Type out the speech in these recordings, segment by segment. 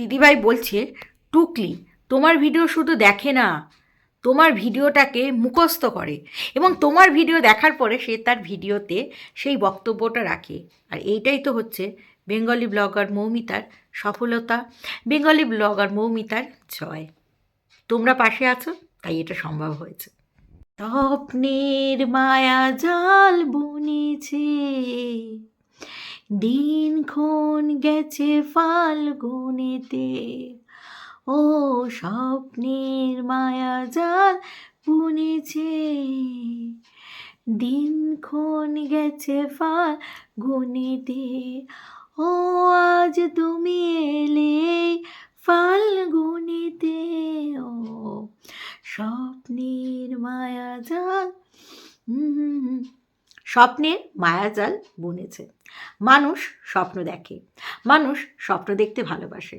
দিদিভাই বলছে, টুকলি, তোমার ভিডিও শুধু দেখে না, তোমার ভিডিওটাকে মুখস্থ করে এবং তোমার ভিডিও দেখার পরে সে তার ভিডিওতে সেই বক্তব্যটা রাখে। আর এইটাই তো হচ্ছে বেঙ্গলি ব্লগার মৌমিতার সফলতা, বেঙ্গলি ব্লগার মৌমিতার জয়। তোমরা পাশে আছো, তাই এটা সম্ভব হয়েছে। স্বপ্নের মায়া জাল বুনেছে দিনক্ষণ গেছে ফাল্গুনেতে। ও স্বপ্নের মায়া জাল বুনেছে। দিনক্ষণ গেছে ফাল্গুনেতে। ও আজ তুমি এলে ফাল্গুনেতে। ও স্বপ্নের মায়া জাল হুম। স্বপ্নের মায়াজাল বুনেছে। মানুষ স্বপ্ন দেখে। মানুষ স্বপ্ন দেখতে ভালোবাসে।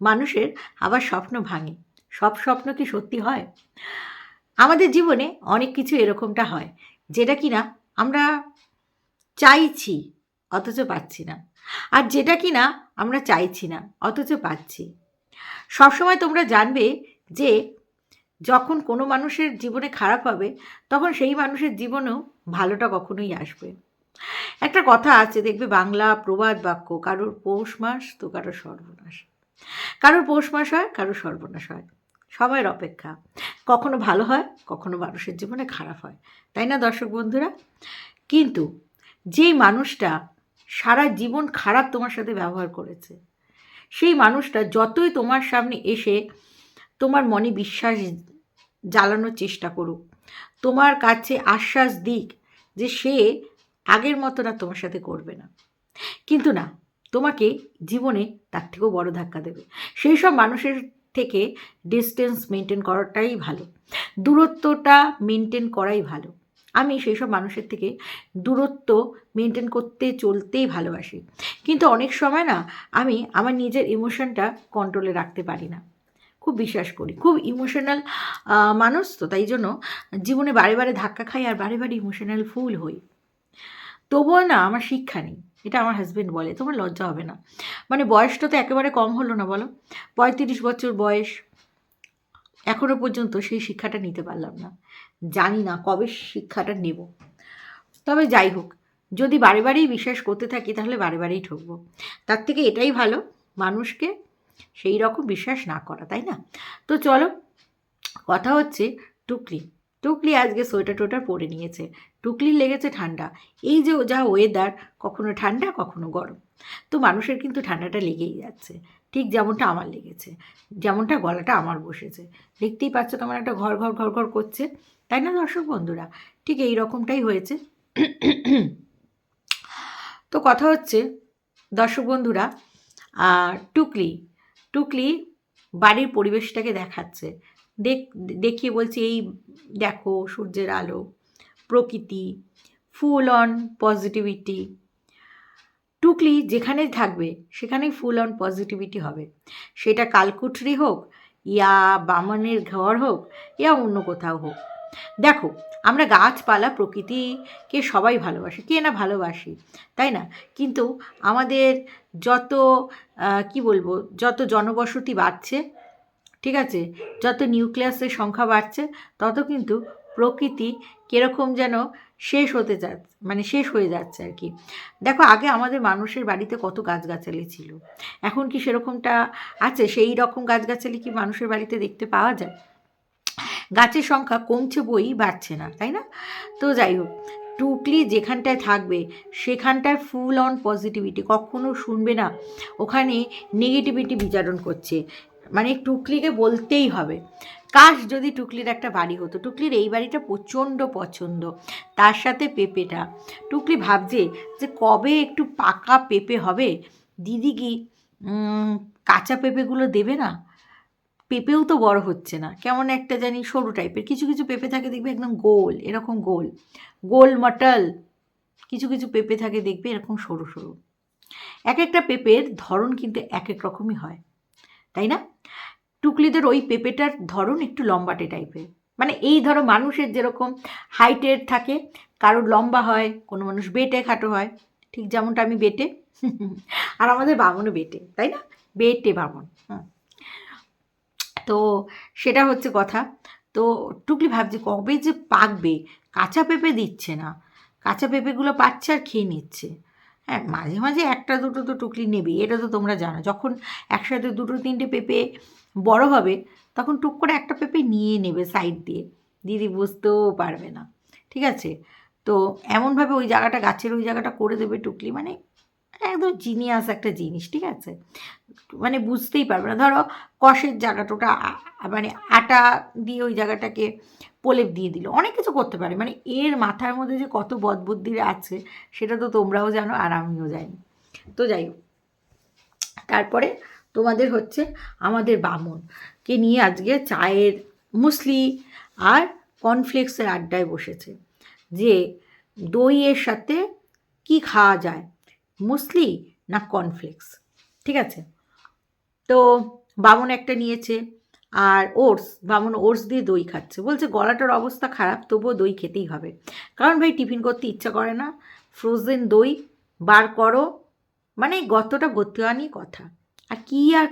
মানুষের আবার স্বপ্ন ভাঙে। সব স্বপ্ন কি সত্যি হয়? আমাদের জীবনে অনেক কিছু এরকমটা হয়, যেটা কি না আমরা চাইছি, অথচ পাচ্ছি না। আর যেটা কি না আমরা চাইছি না, অথচ পাচ্ছি। সবসময় তোমরা জানবে যে যখন কোনো মানুষের জীবনে খারাপ হবে, তখন সেই মানুষের জীবনেও ভালোটা কখনোই আসবে। একটা কথা আছে, দেখবে বাংলা প্রবাদ বাক্য, কারোর পৌষ মাস তো কারোর সর্বনাশ। কারোর পৌষ মাস হয়, কারোর সর্বনাশ হয়। সময়ের অপেক্ষা। কখনো ভালো হয়, কখনো মানুষের জীবনে খারাপ হয়। তাই না, দর্শক বন্ধুরা? কিন্তু যেই মানুষটা সারা জীবন খারাপ তোমার সাথে ব্যবহার করেছে, সেই মানুষটা যতই তোমার সামনে এসে তোমার মনে বিশ্বাস জ্বালানোর চেষ্টা করুক। তোমার কাছে আশ্বাস দিক যে সে আগের মতো না তোমার সাথে করবে না। কিন্তু না, তোমাকে জীবনে তার থেকেও বড় ধাক্কা দেবে। সেই সব মানুষের থেকে ডিস্টেন্স মেনটেন করাটাই ভালো। দূরত্বটা মেনটেন করাই ভালো। আমি সেই সব মানুষের থেকে দূরত্ব মেনটেন করতে চলতেই ভালোবাসি। কিন্তু অনেক সময় না, আমি আমার নিজের ইমোশনটা কন্ট্রোলে রাখতে পারি না। খুব বিশ্বাস করি। খুব ইমোশনাল মানুষ তো, তাই জন্য জীবনে বারে বারে ধাক্কা খাই আর বারে বারে ইমোশনাল ফুল হই। তবুও না, আমার শিক্ষা নেই, এটা আমার হাজব্যান্ড বলে, তোমার লজ্জা হবে না। মানে বয়সটা তো একেবারে কম হলো না, বলো? পঁয়ত্রিশ বছর বয়স এখনও পর্যন্ত সেই শিক্ষাটা নিতে পারলাম না। জানি না কবে শিক্ষাটা নেব। তবে যাই হোক, যদি বারে বারেই বিশ্বাস করতে থাকি, তাহলে বারে বারেই ঠকবো। তার থেকে এটাই ভালো, মানুষকে সেই রকম বিশ্বাস না করা, তাই না? তো চলো, কথা হচ্ছে টুকলি। টুকলি আজকে সোয়েটার টোয়েটার পরে নিয়েছে। টুকলি লেগেছে ঠান্ডা। এই যে যা ওয়েদার কখনো ঠান্ডা, কখনো গরম। তো মানুষের কিন্তু ঠান্ডাটা লেগেই যাচ্ছে। ঠিক যেমনটা আমার লেগেছে, যেমনটা গলাটা আমার বসেছে। দেখতেই পাচ্ছ তোমার একটা ঘর ঘর ঘর ঘর করছে। তাই না দর্শক বন্ধুরা? ঠিক এই রকমটাই হয়েছে। তো কথা হচ্ছে দর্শক বন্ধুরা টুকলি টুকলি বাড়ির পরিবেশটাকে দেখাচ্ছে। দেখ, দেখিয়ে বলছে, এই দেখো সূর্যের আলো, প্রকৃতি ফুল অন পজিটিভিটি টুকলি যেখানেই থাকবে, সেখানেই ফুল অন পজিটিভিটি হবে। সেটা কালকুঠরি হোক, ইয়া বামনের ঘর হোক, ইয়া অন্য কোথাও হোক। দেখো, আমরা গাছপালা প্রকৃতিকে সবাই ভালোবাসি, কে না ভালোবাসি, তাই না? কিন্তু আমাদের যত কি বলব, যত জনবসতি বাড়ছে, ঠিক আছে, যত নিউক্লিয়াসের সংখ্যা বাড়ছে, তত কিন্তু প্রকৃতি কীরকম যেন শেষ হতে যাচ্ছে মানে শেষ হয়ে যাচ্ছে আর কি। দেখো, আগে আমাদের মানুষের বাড়িতে কত গাছগাছালি ছিল। এখন কি সেরকমটা আছে? সেই রকম গাছগাছালি কি মানুষের বাড়িতে দেখতে পাওয়া যায়? গাছের সংখ্যা কমছে বই বাড়ছে না, তাই না? তো যাই হোক, টুকলি যেখানটায় থাকবে সেখানটায় ফুল অন পজিটিভিটি কখনো শুনবে না। ওখানে নেগেটিভিটি বিচারণ করছে। মানে টুকলিকে বলতেই হবে। কাশ যদি টুকলির একটা বাড়ি হতো, টুকলির এই বাড়িটা প্রচণ্ড পছন্দ, তার সাথে পেঁপেটা। টুকলি ভাবছে যে কবে একটু পাকা পেঁপে হবে? দিদি কি কাঁচা পেঁপেগুলো দেবে না? পেঁপেও তো বড় হচ্ছে না। কেমন একটা জানি সরু টাইপের কিছু কিছু পেঁপে থাকে দেখবে একদম গোল, এরকম গোল। গোল মটল। কিছু কিছু পেঁপে থাকে দেখবে এরকম সরু সরু। এক একটা পেঁপের ধরন কিন্তু এক এক রকমই হয়। তাই না? টুকলিদের ওই পেঁপেটার ধরন একটু লম্বাটে টাইপের মানে এই ধরো মানুষের যেরকম হাইটের থাকে, কারোর লম্বা হয়, কোনো মানুষ বেটে খাটো হয়। ঠিক যেমনটা আমি বেটে। আর আমাদের বামনও বেটে, তাই না? বেটে বামন, হুম। তো সেটা হচ্ছে কথা। তো টুকলি ভাবছি কবে যে পাকবে, কাঁচা পেঁপে দিচ্ছে না। কাঁচা পেঁপেগুলো পাচ্ছে আর খেয়ে নিচ্ছে। হ্যাঁ মাঝে মাঝে একটা দুটো তো টুকলি নেবে, এটা তো তোমরা জানো। যখন একসাথে দুটো তিনটে পেঁপে বড় হবে, তখন টুক করে একটা পেঁপে নিয়ে নেবে সাইড দিয়ে। দিদি বুঝতেও পারবে না। ঠিক আছে? তো এমনভাবে ওই জায়গাটা, গাছের ওই জায়গাটা করে দেবে টুকলি মানে একদম জিনিয়াস একটা জিনিস, ঠিক আছে? মানে বুঝতেই পারবে না। ধরো কষের জায়গাটা মানে আটা দিয়ে ওই জায়গাটাকে প্রলেপ দিয়ে দিল। অনেক কিছু করতে পারে। মানে এর মাথার মধ্যে যে কত বদবুদ্ধি আছে, সেটা তো তোমরাও জানো আর আমিও জানি। তো যাই হোক। তারপরে তোমাদের হচ্ছে আমাদের বামনকে নিয়ে আজকে চায়ের মুসলি আর কর্নফ্লেক্সের আড্ডায় বসেছে যে দইয়ের সাথে কি খাওয়া যায়? মুসলি না কর্নফ্লেক্স ঠিক আছে? তো বামন একটা নিয়েছে আর ওটস, বামন ওটস দিয়ে দই খাচ্ছে। বলছে গলাটার অবস্থা খারাপ, তবুও দই খেতেই হবে। কারণ ভাই টিফিন করতে ইচ্ছা করে না। ফ্রোজেন দই বার করো মানে গতটা ভর্তি হওয়া নিয়ে কথা। আর কী আর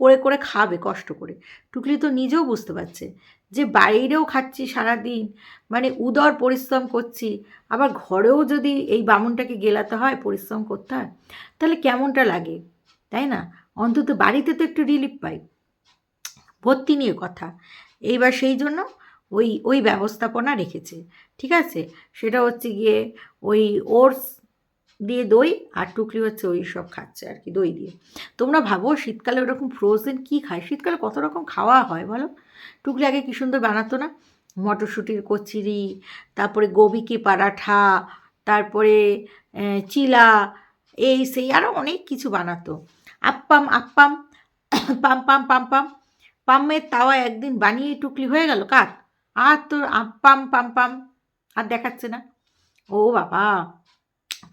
করে করে খাবে কষ্ট করে? টুকলি তো নিজেও বুঝতে পারছে। যে বাইরেও খাচ্ছি সারাদিন মানে উদর পরিশ্রম করছি, আবার ঘরেও যদি এই বামুনটাকে গেলাতে হয়, পরিশ্রম করতে হয়, তাহলে কেমনটা লাগে? তাই না? অন্তত বাড়িতে তো একটু রিলিফ পাই। ভর্তি নিয়ে কথা। এইবার সেই জন্য ওই ওই ব্যবস্থাপনা রেখেছে। ঠিক আছে? সেটা হচ্ছে গিয়ে ওই ওটস দিয়ে দই আর টুকলি হচ্ছে ওই সব খাচ্ছে আর কি, দই দিয়ে। তোমরা ভাবো শীতকালে ওরকম ফ্রোজেন কী খায়? শীতকালে কত রকম খাওয়া হয় বলো? টুকলি আগে কী সুন্দর বানাতো না? মটরশুঁটির কচুরি, তারপরে গোবিকি পরাঠা, তারপরে চিলা, এই সেই আরও অনেক কিছু বানাতো। আপ্পাম আপ্পাম, পাম পাম পাম পাম, পামের তাওয়া একদিন বানিয়ে টুকলি হয়ে গেল কার? আর তো আপ্পাম, পাম পাম, আর দেখাচ্ছে না। ও বাবা,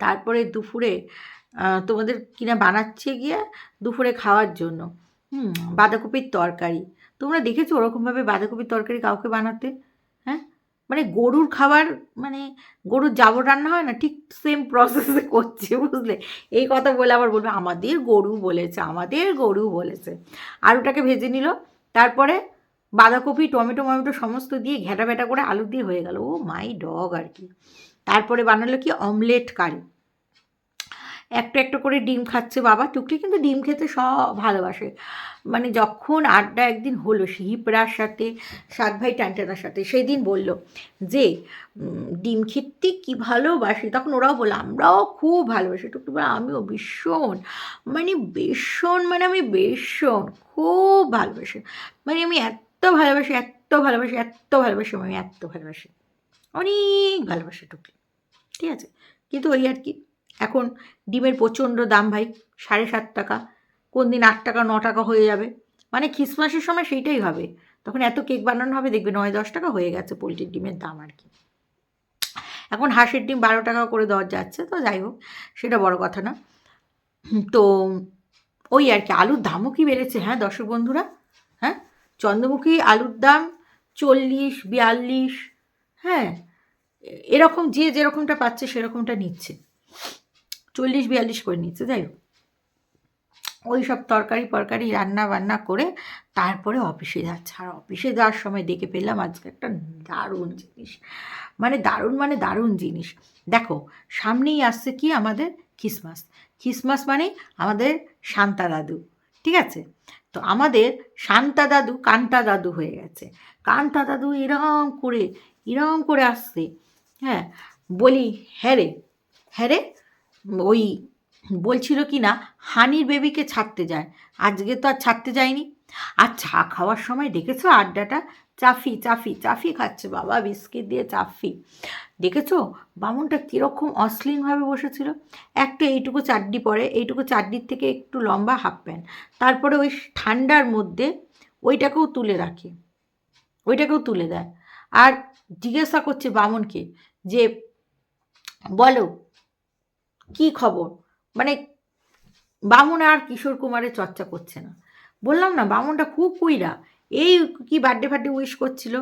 তারপরে দুপুরে তোমাদের কিনা বানাচ্ছে গিয়ে দুপুরে খাওয়ার জন্য। হুম, বাঁধাকপির তরকারি। তোমরা দেখেছ ওরকমভাবে বাঁধাকপির তরকারি কাউকে বানাতে? হ্যাঁ? মানে গরুর খাবার মানে গরুর জাবর রান্না হয় না? ঠিক সেম প্রসেসে করছে, বুঝলে? এই কথা বলে আবার বলবে, আমাদের গরু বলেছে, আমাদের গরু বলেছে। আলুটাকে ভেজে নিল, তারপরে বাঁধাকপি, টমেটো, মমেটো সমস্ত দিয়ে ঘেঁটা ভেটা করে আলু দিয়ে হয়ে গেল। ও মাই ডগ আর কি। তারপরে বানালো কি? Omelette curry. একটা একটা করে ডিম খাচ্ছে বাবা। টুকলি কিন্তু ডিম খেতে সব ভালোবাসে। মানে যখন আড্ডা একদিন হলো শিহিপড়ার সাথে, সাত ভাই টানটানার সাথে সেই দিন বলল যে ডিম খেতে কী ভালোবাসি? তখন ওরাও বলল, আমরাও খুব ভালোবাসি। টুকলি বলে আমিও ভীষণ। মানে ভীষণ মানে আমি ভীষণ খুব ভালোবাসি। মানে আমি এত ভালোবাসি এত ভালোবাসি এত ভালোবাসি, আমি এত ভালোবাসি। অনেক ভালোবাসি টুকলি ঠিক আছে? কিন্তু ওই আর কি। এখন ডিমের প্রচণ্ড দাম ভাই, সাড়ে সাত টাকা। কোন দিন আট টাকা, ন টাকা হয়ে যাবে। মানে খ্রিসমাসের সময় সেইটাই হবে। তখন এত কেক বানানো হবে, দেখবে নয়, দশ টাকা হয়ে গেছে পোলট্রির ডিমের দাম আর কি। এখন হাঁসের ডিম বারো টাকা করে দেওয়া যাচ্ছে, তো যাই হোক, সেটা বড় কথা না। তো ওই আর কি, আলুর দামও কি বেড়েছে? হ্যাঁ দর্শক বন্ধুরা হ্যাঁ চন্দ্রমুখী আলুর দাম চল্লিশ, বিয়াল্লিশ হ্যাঁ এরকম যে যেরকমটা পাচ্ছে সেরকমটা নিচ্ছে। চল্লিশ বিয়াল্লিশ করে নিচ্ছে, যাই হোক। ওই সব তরকারি ফরকারি রান্না বান্না করে তারপরে অফিসে যাচ্ছে। আর অফিসে যাওয়ার সময় দেখে পেলাম আজকে একটা দারুণ জিনিস। মানে দারুণ মানে দারুণ জিনিস। দেখো, সামনেই আসছে কি আমাদের খ্রিসমাস। খ্রিসমাস মানে আমাদের শান্তা দাদু, ঠিক আছে? তো আমাদের শান্তা দাদু, কান্তা দাদু হয়ে গেছে। কান্তা দাদু এরম করে এরম করে আসছে। হ্যাঁ বলি হ্যাঁ রে হ্যাঁ রে ওই বলছিল কি না, হানির বেবিকে ছাড়তে যায়। আজকে তো আর ছাড়তে যায়নি। আর চা খাওয়ার সময় দেখেছ আড্ডাটা? চাফি চাফি চাফি খাচ্ছে বাবা, বিস্কিট দিয়ে চাফি। দেখেছ? বামুনটা কীরকম অশ্লীলভাবে বসেছিল। একটা এইটুকু চাড্ডি পরে, এইটুকু চাড্ডির থেকে একটু লম্বা হাফ প্যান্ট। তারপরে ওই ঠান্ডার মধ্যে ওইটাকেও তুলে রাখে। ওইটাকেও তুলে দেয়। আর জিজ্ঞাসা করছে বামুনকে যে, বলো কি খবর? মানে বামুন আর কিশোর কুমারের চর্চা করছে না। বললাম না, বামুনটা খুব কুইরা। এই কি বার্থডে ফার্থডে উইশ করছিল?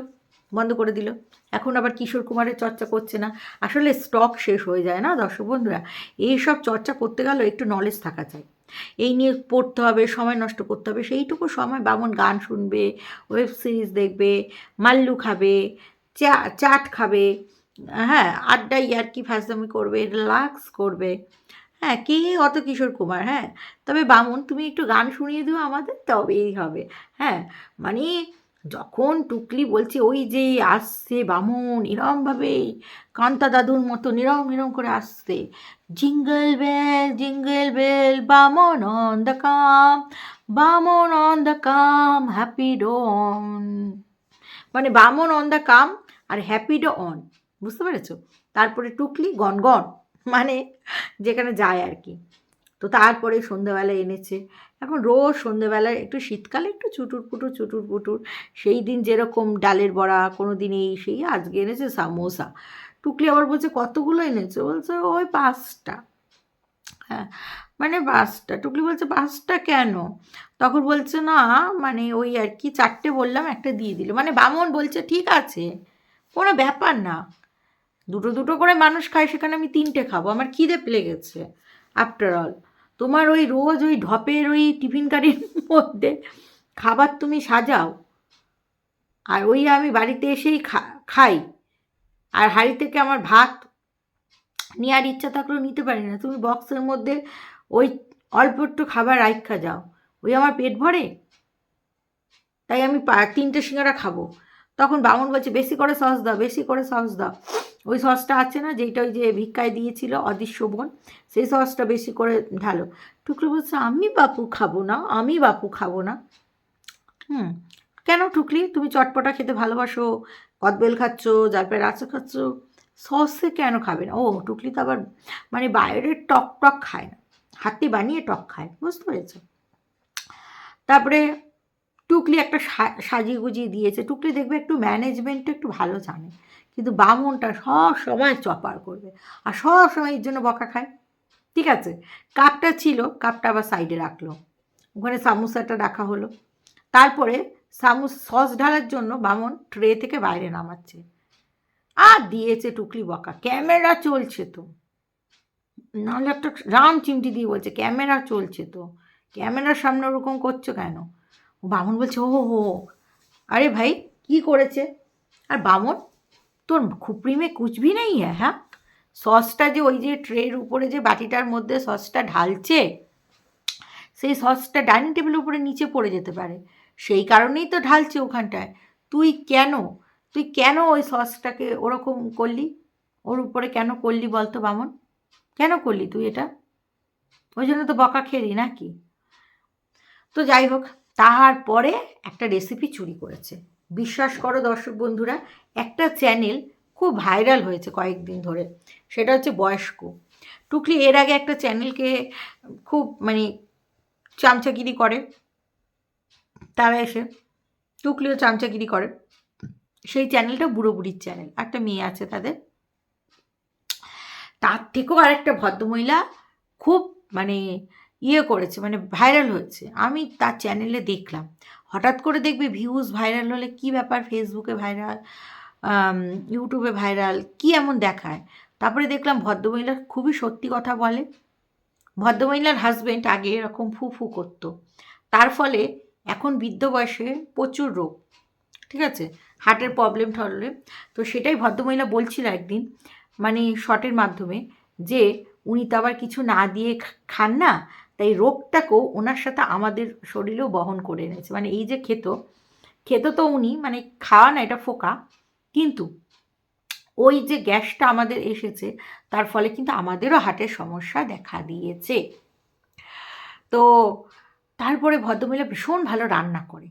বন্ধ করে দিল। এখন আবার কিশোর কুমারের চর্চা করছে না। আসলে স্টক শেষ হয়ে যায় না দর্শক বন্ধুরা? এইসব চর্চা করতে গেলেও একটু নলেজ থাকা চাই এই নিয়ে পড়তে হবে, সময় নষ্ট করতে হবে, সেইটুকু সময় বামন গান শুনবে ওয়েব সিরিজ দেখবে, মাল্লু খাবে, চা, চাট খাবে। হ্যাঁ আড্ডা ইয়ার্কি ফাজলামি করবে রিল্যাক্স করবে। হ্যাঁ কে অত কিশোর কুমার? হ্যাঁ তবে বামন, তুমি একটু গান শুনিয়ে দিও আমাদের, তবেই হবে। হ্যাঁ মানে যখন টুকলি বলছে, ওই যে আসছে বামন, এরমভাবে কান্তা দাদুর মতো নিরম নিরম করে আসছে। জিঙ্গল বেল জিঙ্গল বেল, বামন অন দ্য কাম, বামন অন দ্য কাম, হ্যাপি ডন মানে বামন অন দ্য কাম আর হ্যাপি ডো অন। বুঝতে পেরেছ? তারপরে টুকলি গনগন মানে যেখানে যায় আর কি। তো তারপরে সন্ধেবেলায় এনেছে। এখন রোজ সন্ধেবেলায় একটু শীতকালে একটু চুটুর পুটুর চুটুর পুটুর। সেই দিন যেরকম ডালের বড়া কোনো দিন এই, সেই আজকে এনেছে সামোসা। টুকলি আবার বলছে, কতগুলো এনেছে? বলছে, ওই পাঁচটা। হ্যাঁ মানে পাঁচটা। টুকলি বলছে, পাঁচটা কেন? তখন বলছে, না মানে ওই আর কি, চারটে বললাম, একটা দিয়ে দিল। মানে বামন বলছে, ঠিক আছে, কোনো ব্যাপার না। দুটো দুটো করে মানুষ খায়, সেখানে আমি তিনটে খাব। আমার খিদে পেলে গেছে আফটার অল তোমার ওই রোজ ওই ঢপের ওই টিফিন কারির মধ্যে খাবার তুমি সাজাও, আর ওই আমি বাড়িতে এসেই খাই। আর হাড়ি থেকে আমার ভাত নেওয়ার ইচ্ছা থাকলেও নিতে পারি না। তুমি বক্সের মধ্যে ওই অল্প একটু খাবার রাইখা যাও। ওই আমার পেট ভরে? তাই আমি তিনটে সিঙ্গারা খাব। তখন বামন বলছে, বেশি করে সস দাও, বেশি করে সস দাও। ওই সসটা আছে না যেটা ওই যে ভিক্ষায় দিয়েছিল অদৃশ্য বোন, সেই সসটা বেশি করে ঢালো। টুকরো বলছে, আমি বাপু খাব না, আমি বাপু খাব না। হুম, কেন টুকলি তুমি চটপটা খেতে ভালোবাসো, কদবেল খাচ্ছ জালপের আচা খাচ্ছ, সসে কেন খাবে না? ও টুকলি তো আবার মানে বাইরের টক টক খায় না, হাতে বানিয়ে টক খায়, বুঝতে পেরেছ? তারপরে টুকলি একটা সাজিয়ে গুজিয়ে দিয়েছে। টুকলি দেখবে একটু ম্যানেজমেন্টটা একটু ভালো জানে। কিন্তু বামনটা সব সময় চপার করবে। আর সব সময় এর জন্য বকা খায়। ঠিক আছে? কাপটা ছিল, কাপটা আবার সাইডে রাখল। ওখানে সামোসাটা রাখা হলো। তারপরে সামুস, সস ঢালার জন্য বামন ট্রে থেকে বাইরে নামাচ্ছে। আর দিয়েছে টুকলি বকা। ক্যামেরা চলছে তো। নাহলে একটা রাম চিমটি দিয়ে বলছে, ক্যামেরা চলছে তো। ক্যামেরার সামনে ওরকম করছ কেন? বামন বলছে ও হো আরে ভাই, কি করেছে? আর বামন, তোর খুপড়ি মে কুচবি নেই হ্যাঁ হ্যাঁ? সসটা যে ওই যে ট্রের উপরে যে বাটিটার মধ্যে সসটা ঢালছে, সেই সসটা ডাইনিং টেবিলের উপরে নিচে পড়ে যেতে পারে। সেই কারণেই তো ঢালছে ওখানটায়। তুই কেন তুই কেন ওই সসটাকে ওরকম করলি? ওর উপরে কেন করলি বলতো বামন? কেন করলি তুই এটা? ওই জন্য তো বকা খেলি নাকি? তো যাই হোক তাহার পরে একটা রেসিপি চুরি করেছে। বিশ্বাস করো দর্শক বন্ধুরা, একটা চ্যানেল খুব ভাইরাল হয়েছে কয়েকদিন ধরে। সেটা হচ্ছে বয়স্ক। টুকলি এর আগে একটা চ্যানেলকে খুব মানে চামচাগিরি করে। তারা এসে টুকলিও চামচাগিরি করে। সেই চ্যানেলটা বুড়ো বুড়ির চ্যানেল একটা মেয়ে আছে তাদের। তার থেকেও আরেকটা ভদ্রমহিলা খুব মানে ইয়ে করেছে মানে ভাইরাল হয়েছে আমি তার চ্যানেলে দেখলাম। হঠাৎ করে দেখবে ভিউজ ভাইরাল হলে কি ব্যাপার? ফেসবুকে ভাইরাল ইউটিউবে ভাইরাল কি এমন দেখায়? তারপরে দেখলাম ভদ্রমহিলা খুবই সত্যি কথা বলে। ভদ্রমহিলার হাজব্যান্ড আগে এরকম ফু ফু করতো। তার ফলে এখন বৃদ্ধ বয়সে প্রচুর রোগ, ঠিক আছে? হার্টের প্রবলেম টবলেম তো সেটাই ভদ্রমহিলা বলছিল একদিন মানে শটের মাধ্যমে, যে উনি তো আবার কিছু না দিয়ে খান না তাই রোগটাকেও ওনার সাথে আমাদের শরীরেও বহন করে এনেছে। মানে এই যে খেত খেত তো উনি মানে খাওয়া না, এটা ফোকা। কিন্তু ওই যে গ্যাসটা আমাদের এসেছে, তার ফলে কিন্তু আমাদেরও হার্টের সমস্যা দেখা দিয়েছে। তো তারপরে ভদ্রমহিলা ভীষণ ভালো রান্না করে।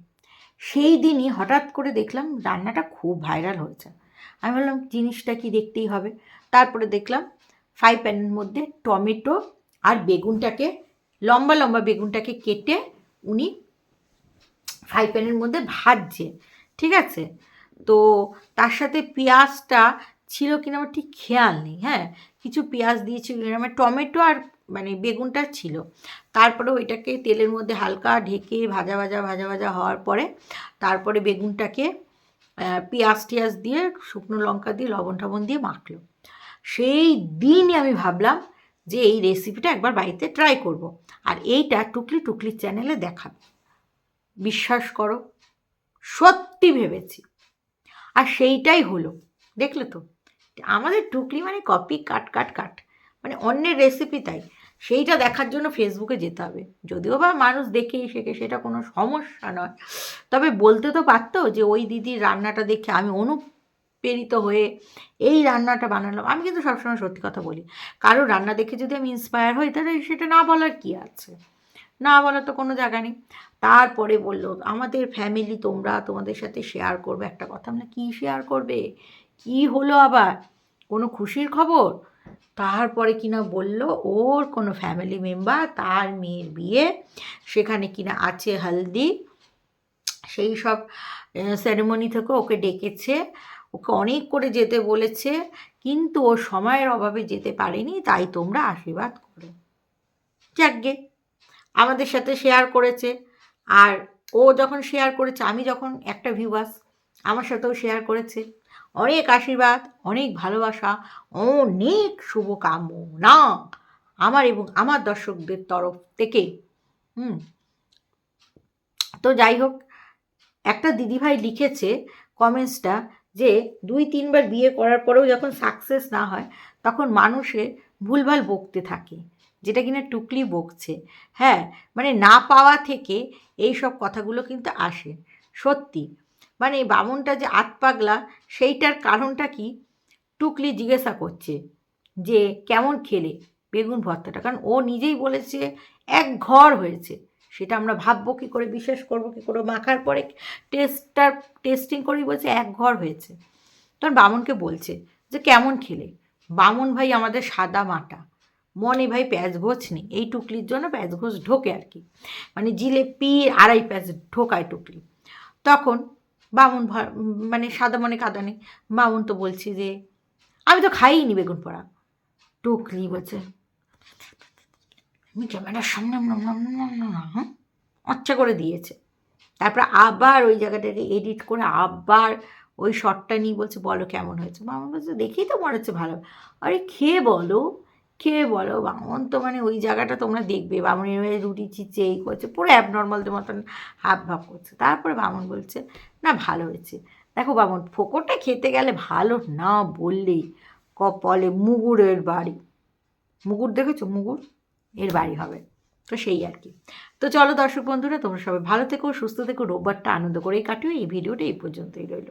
সেই দিনই হঠাৎ করে দেখলাম রান্নাটা খুব ভাইরাল হয়েছে। আমি বললাম, জিনিসটা কি দেখতেই হবে? তারপরে দেখলাম, ফ্রাই প্যানের মধ্যে টমেটো আর বেগুনটাকে লম্বা লম্বা বেগুনটাকে কেটে উনি ফ্রাই প্যানের মধ্যে ভাজছে ঠিক আছে? তো তার সাথে পেঁয়াজটা ছিল কিনা আমার ঠিক খেয়াল নেই হ্যাঁ? কিছু পেঁয়াজ দিয়েছিল আমার টমেটো আর মানে বেগুনটা ছিল। তারপরে ওইটাকে তেলের মধ্যে হালকা ঢেকে ভাজা ভাজা ভাজা ভাজা হওয়ার পরে তারপরে বেগুনটাকে পেঁয়াজ টিয়াজ দিয়ে শুকনো লঙ্কা দিয়ে লবণ টবণ দিয়ে মাখলো। সেই দিনই আমি ভাবলাম যে এই রেসিপিটা একবার বাড়িতে ট্রাই করব। আর এইটা টুকলি টুকলি চ্যানেলে দেখাবে। বিশ্বাস করো, সত্যি ভেবেছি। আর সেইটাই হলো, দেখলে তো? আমাদের টুকলি মানে কপি কাট কাট কাট মানে অন্যের রেসিপি তাই। সেইটা দেখার জন্য ফেসবুকে যেতে হবে। যদিও বা মানুষ দেখেই শেখে, সেটা কোনো সমস্যা নয়। তবে বলতে তো পারতো যে ওই দিদির রান্নাটা দেখে আমি অনুপ্রেরিত হয়ে এই রান্নাটা বানালাম। আমি কিন্তু সবসময় সত্যি কথা বলি কারও রান্না দেখে যদি আমি ইন্সপায়ার হই, তাহলে সেটা না বলার কি আছে? না বলার তো কোনো জায়গা নেই। তারপরে বলল, আমাদের ফ্যামিলি তোমরা তোমাদের সাথে শেয়ার করবে একটা কথা। আমরা কী শেয়ার করবে? কি হলো আবার? কোনো খুশির খবর? তারপরে কিনা বলল, ওর কোনো ফ্যামিলি মেম্বার তার মেয়ের বিয়ে, সেখানে কিনা আছে হালদি, সেই সব সেরেমনি থেকে ওকে ডেকেছে। ওকে অনেক করে যেতে বলেছে, কিন্তু ও সময়ের অভাবে যেতে পারেনি, তাই তোমরা আশীর্বাদ করো। যাকগে, আমাদের সাথে শেয়ার করেছে, আর ও যখন শেয়ার করেছে, আমি যখন একটা ভিউয়ার্স আমার সাথেও শেয়ার করেছে। অনেক আশীর্বাদ, অনেক ভালোবাসা, অনেক শুভকামনা আমার এবং আমার দর্শকদের তরফ থেকে। হুম, তো যাই হোক, একটা দিদিভাই লিখেছে কমেন্টসটা যে দুই, তিনবার বিয়ে করার পরেও যখন সাকসেস না হয়, তখন মানুষে ভুলভাল বকতে থাকে, যেটা কিনা টুকলি বকছে। হ্যাঁ মানে না পাওয়া থেকে এই সব কথাগুলো কিন্তু আসে, সত্যি। মানে বামনটা যে আত পাগলা, সেইটার কারণটা কি? টুকলি জিজ্ঞাসা করছে যে, কেমন খেলে বেগুন ভর্তাটা? কারণ ও নিজেই বলেছে, এক ঘর হয়েছে। সেটা আমরা ভাববো, কী করে বিশ্বাস করব, কী করে মাখার পরে টেস্টটা টেস্টিং করেই বলছে এক ঘর হয়েছে। তখন বামনকে বলছে যে, কেমন খেলে? বামন ভাই আমাদের সাদা মাটা। মনে ভাই প্যাঁচ নেই। এই টুকলির জন্য প্যাঁচ ঢোকে আর কি। মানে জিলেপি আড়াই প্যাঁচ ঢোকায় টুকলি। তখন বামুন মানে সাদা মনে কাদা নেই। বামুন তো বলছি যে, আমি তো খাইনি বেগুন পোড়া। টুকলি বলছে আমি ক্যামেরার সামনে হ্যাঁ আচ্ছা করে দিয়েছে। তারপর আবার ওই জায়গাটাকে এডিট করে আবার ওই শটটা নিয়ে বলছে, বলো কেমন হয়েছে? মামন বলছে, দেখেই তো মনে হচ্ছে ভালো। আরে খেয়ে বলো? খেয়ে বলো? বামন তো মানে ওই জায়গাটা তোমরা দেখবে। বামনের মেয়ে রুটি চিচে এই করছে, পুরো অ্যাবনর্মালদের মতন হাব ভাব করছে। তারপরে বামন বলছে, না, ভালো হয়েছে। দেখো বামন ফোকরটা খেতে গেলে ভালো না বললেই কপালে মুগুরের বাড়ি। মুগুর দেখেছ? মুগুর? এর বাড়ি হবে। তো সেই আর কি। তো চলো দর্শক বন্ধুরা, তোমরা সবাই ভালো থেকো, সুস্থ থেকো, রোববারটা আনন্দ করেই কাটিও। এই ভিডিওটা এই পর্যন্তই রইল।